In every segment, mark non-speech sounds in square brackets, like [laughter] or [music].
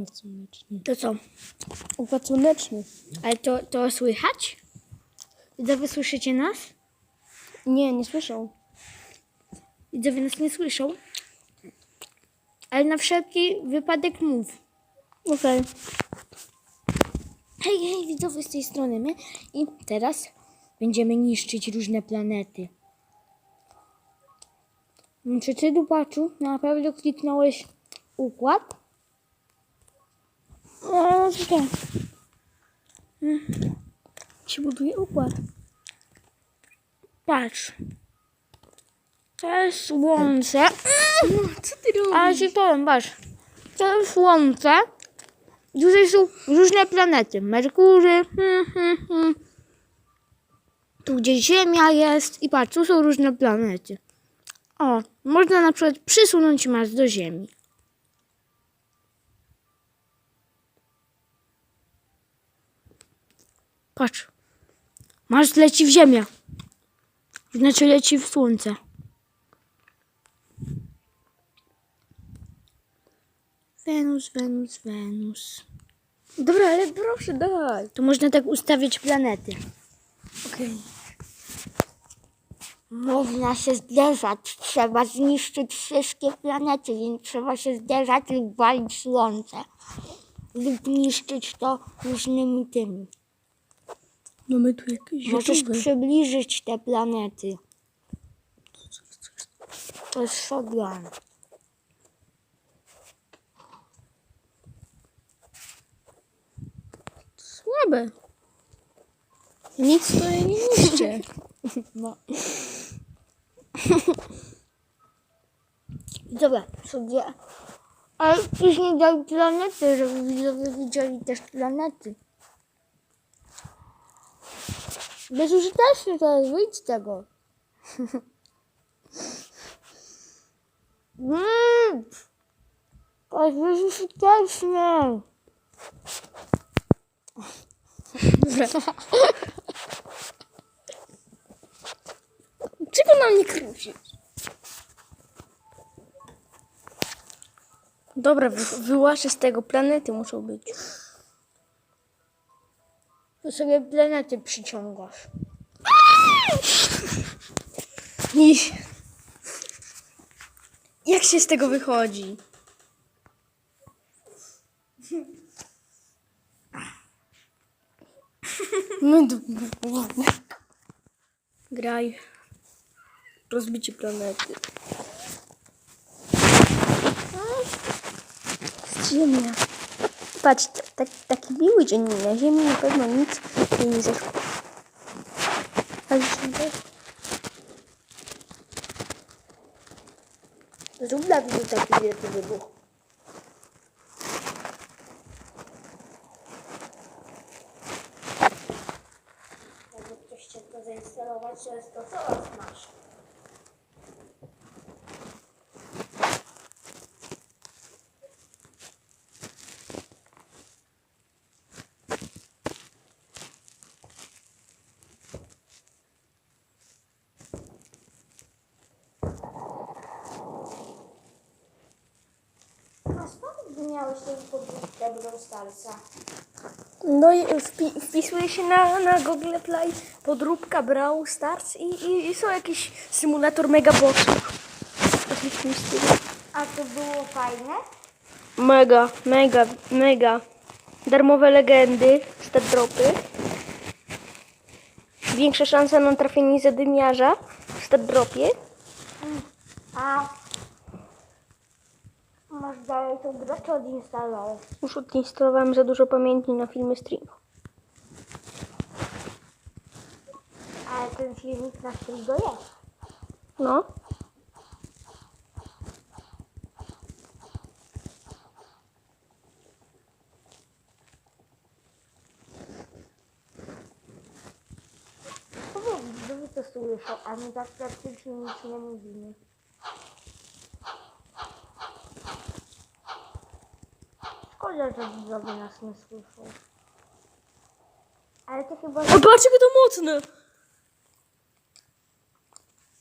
Układ słoneczny. To co? Układ słoneczny. Ale to, to słychać? Widzowie, słyszycie nas? Nie, nie słyszą. Widzowie nas nie słyszą. Ale na wszelki wypadek mów. Okej. Hej, hej, widzowie z tej strony my. I teraz będziemy niszczyć różne planety. Czy ty, Dupaczu, naprawdę kliknąłeś układ? To tak. Mm. Się buduje układ. Patrz. To jest słońce. Co ty robisz? Ale ci powiem, patrz. To jest słońce. Tutaj są różne planety. Merkury. Hmm, hmm, hmm. Tu gdzie Ziemia jest. I patrz, tu są różne planety. O, można na przykład przysunąć Mars do Ziemi. Patrz. Mars leci w Ziemię. Znaczy leci w Słońce. Wenus, Wenus, Wenus. Dobra, ale proszę, daj. Tu można tak ustawiać planety. Okej. Można się zderzać. Trzeba zniszczyć wszystkie planety, więc trzeba się zderzać lub walić słońce. Lub niszczyć to różnymi tymi. Mamy tu jakieś Możesz źródło. przybliżyć te planety. To jest shotgun. Słabe. Nic to nie niszczy. [laughs] No. Dobra, sobie. Ale później daj planety, żeby widzowie widzieli też planety. Bezużyteczny to jest, wyjdź z tego. [laughs] Mm, to jest bezużyteczne. [laughs] Czego nam nie krucić? Dobra, wy, z tego. Planety muszą być. To sobie planety przyciągasz. [laughs] I... Jak się z tego wychodzi? No Graj. Rozbicie planety. Ziemia. Patrz, t- tak, taki miły dzień na ziemi na pewno nic jej nie się Zrób dla widzów taki wielki wybuch. Jakby ktoś chciał to zainstalować, to jest to, co masz. Miałeś tę podróbkę Brawl Starsa? No i wpi, wpisuje się na, na Google Play podróbka Brawl Stars i, i, i są jakiś symulator megaboxów. Taki w tym stylu. A to było fajne? Mega, mega, mega. Darmowe legendy, stat dropy. Większa szansa na trafienie zadymiarza w stat dropie. A masz dalej tą grę, czy odinstalowałeś? Już odinstalowałem za dużo pamięci na filmy stream. Ale ten filmik na go jest. No. Powiedz, wy to słyszą, a my tak praktycznie nic nie mówimy. Szkoda, że widzowie nas nie słyszą. Ale to chyba... O, patrz jakie to mocne!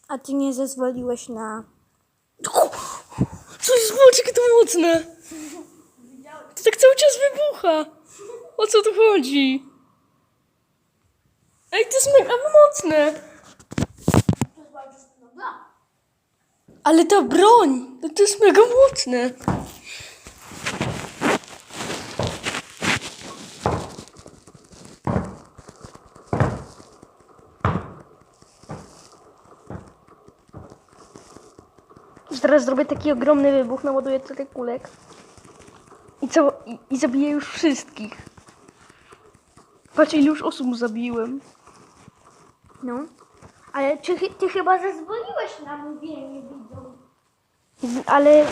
A ty nie zezwoliłeś na... Co jest, patrz jakie to mocne! To tak cały czas wybucha. O co tu chodzi? Ej, to jest mega mocne. Ale ta broń, no to jest mega mocne. Teraz zrobię taki ogromny wybuch, naładuję tyle kulek. I, co, i, I zabiję już wszystkich. Patrz ile już osób zabiłem. No. Ale chy- ty chyba zezwoliłeś na mówienie widzom? Ale,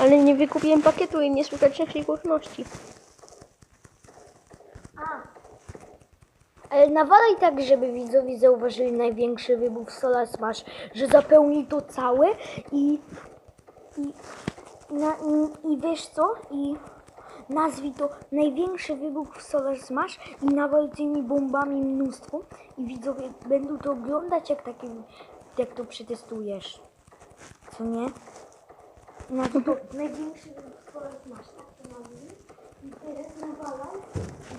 ale nie wykupiłem pakietu i nie słychać naszej głośności. A. Nawalaj tak, żeby widzowie zauważyli największy wybuch Solar Smash, że zapełni to całe i i, na, i, i wiesz co? I nazwij to największy wybuch w Solar Smash i nawal tymi bombami mnóstwo i widzowie będą to oglądać jak takie, jak to przetestujesz. Co nie? Nazwij to [laughs] największy wybuch w Solar Smash, tak to nazwij. I teraz nawalaj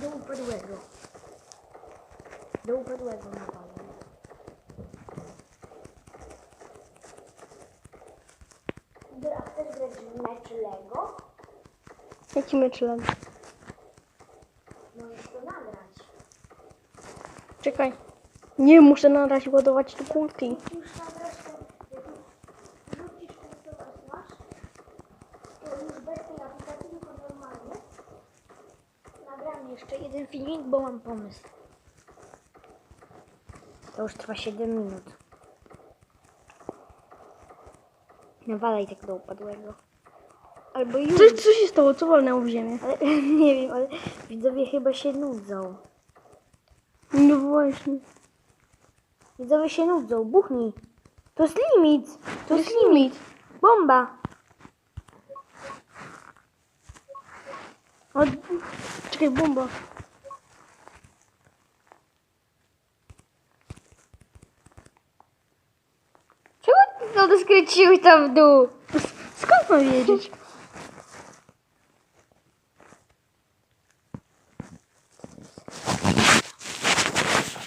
do upadłego. Do upadłego nawalaj. A chcesz grać w mecz Lego? Jaki mecz Lego? Możesz to nagrać. Czekaj. Nie, muszę na razie ładować tu kulki. Już nagrasz to, jak wrócisz masz, to już bez tej aplikacji, tylko normalnie. Nagram jeszcze jeden filmik, bo mam pomysł. To już trwa 7 minut. Nawalaj tak do upadłego. Albo już. Co, co się stało? Co walnęło w ziemię? Ale, [laughs] nie wiem, ale widzowie chyba się nudzą. No właśnie. Widzowie się nudzą. Buchnij. To jest limit. To jest limit. Bomba. O, czekaj, bomba. To skręciłeś tam w dół? Skąd mam wiedzieć?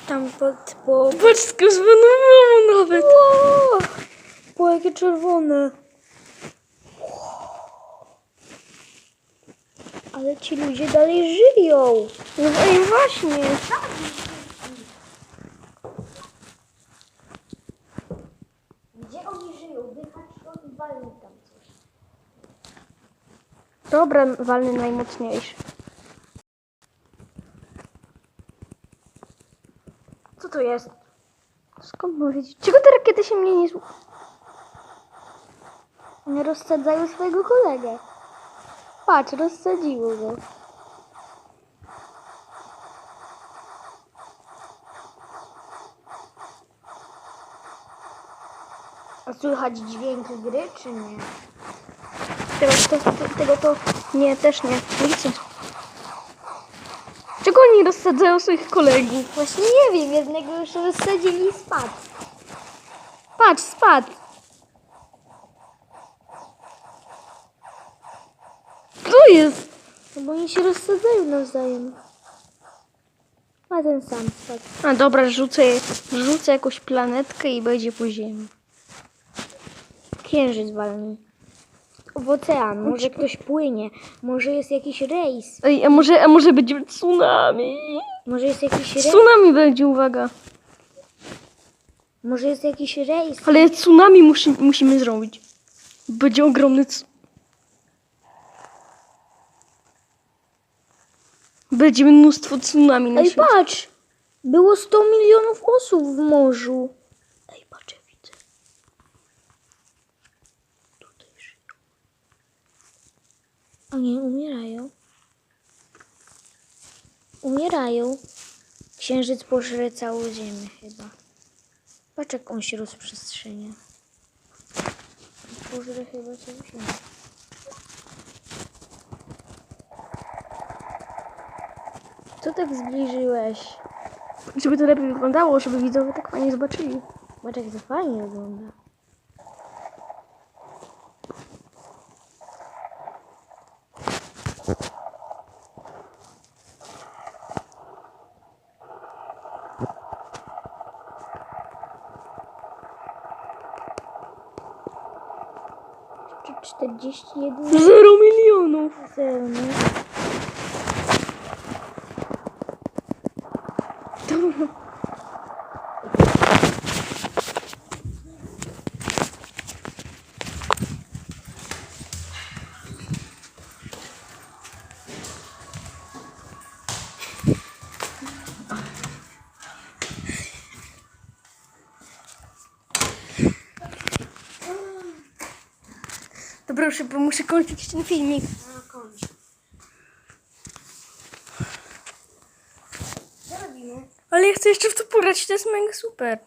Tam pod, po... Patrz, skazwanowało nawet. O, po jakie czerwone. Ale ci ludzie dalej żyją. No ej, właśnie. Gdzie oni żyją? Wychodź stąd i walnij tam coś. Dobra, walny najmocniejszy. Co to jest? Skąd mam wiedzieć? Czego te rakiety się mnie nie? Nie rozsadzają swojego kolegę. Patrz, rozsadziło go. A słychać dźwięki gry, czy nie? Tego to, tego to nie, też nie. Widzicie? Czego oni rozsadzają swoich kolegów? Właśnie nie wiem, jednego już rozsadzili i spadł. Patrz, spadł. Co jest? No bo oni się rozsadzają nawzajem. A ten sam spadł. A dobra, rzucę, rzucę jakąś planetkę i będzie po ziemi. Księżyc walny. W ocean, może ktoś płynie, może jest jakiś rejs, Ej, a może, a może będzie tsunami? może jest jakiś rejs, Tsunami będzie, uwaga. może jest jakiś rejs. Ale tsunami musi, musimy zrobić. Będzie ogromny tsu... Będzie mnóstwo tsunami na Ej, świecie. patrz! Było 100 milionów osób w morzu. Ej, patrz, ja widzę. Tutaj żyją. A nie, umierają. Umierają. Księżyc pożre całą ziemię chyba. Patrz jak on się rozprzestrzenia. Pożre chyba całą ziemię. Co tak zbliżyłeś? Żeby to lepiej wyglądało, żeby widzowie tak fajnie zobaczyli. Patrz jak to fajnie wygląda. Czy 41? Zero milionów. Zero, nie? Już chyba muszę kończyć ten filmik. Ale ja chcę jeszcze w to pograć, to jest mega super.